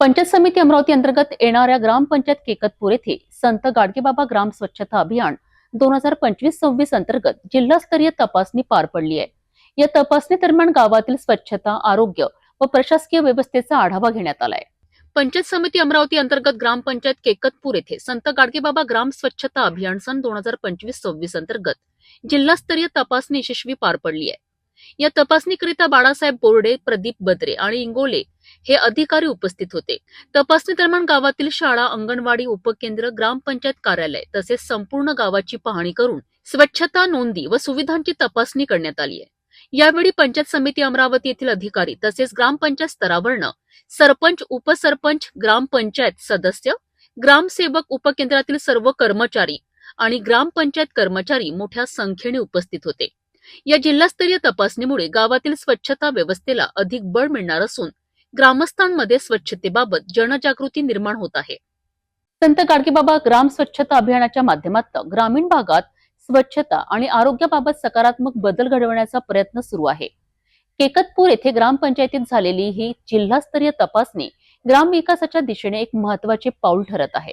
पंचायत समिती अमरावती अंतर्गत येणाऱ्या ग्रामपंचायत केकतपूर येथे संत गाडगेबाबा ग्राम स्वच्छता अभियान दोन हजार पंचवीस सव्वीस अंतर्गत जिल्हास्तरीय तपासणी पार पडली आहे. या तपासणी दरम्यान गावातील स्वच्छता आरोग्य व प्रशासकीय व्यवस्थेचा आढावा घेण्यात आलाय पंचायत समिती अमरावती अंतर्गत ग्रामपंचायत केकतपूर येथे संत गाडगेबाबा ग्राम स्वच्छता अभियान सन दोन हजार पंचवीस सव्वीस अंतर्गत जिल्हास्तरीय तपासणी यशस्वी पार पडली आहे. या तपासणीकरिता बाळासाहेब बोर्डे प्रदीप बद्रे आणि इंगोले हे अधिकारी उपस्थित होते. तपासणी दरम्यान गावातील शाळा अंगणवाडी उपकेंद्र ग्रामपंचायत कार्यालय तसेच संपूर्ण गावाची पाहणी करून स्वच्छता नोंदी व सुविधांची तपासणी करण्यात आली आहे. यावेळी पंचायत समिती अमरावती येथील अधिकारी तसेच ग्रामपंचायत स्तरावरनं सरपंच उपसरपंच ग्रामपंचायत सदस्य ग्रामसेवक उपकेंद्रातील सर्व कर्मचारी आणि ग्रामपंचायत कर्मचारी मोठ्या संख्येने उपस्थित होते. या जिल्हास्तरीय तपासणीमुळे गावातील स्वच्छता व्यवस्थेला अधिक बळ मिळणार असून ग्रामस्थांमध्ये स्वच्छतेबाबत जनजागृती निर्माण होत आहे. संत गाडगेबाबा ग्राम स्वच्छता अभियानाच्या माध्यमातून ग्रामीण भागात स्वच्छता आणि आरोग्याबाबत सकारात्मक बदल घडवण्याचा प्रयत्न सुरू आहे. केकतपूर येथे ग्रामपंचायतीत झालेली ही जिल्हास्तरीय तपासणी ग्रामविकासाच्या दिशेने एक महत्त्वाचे पाऊल ठरत आहे.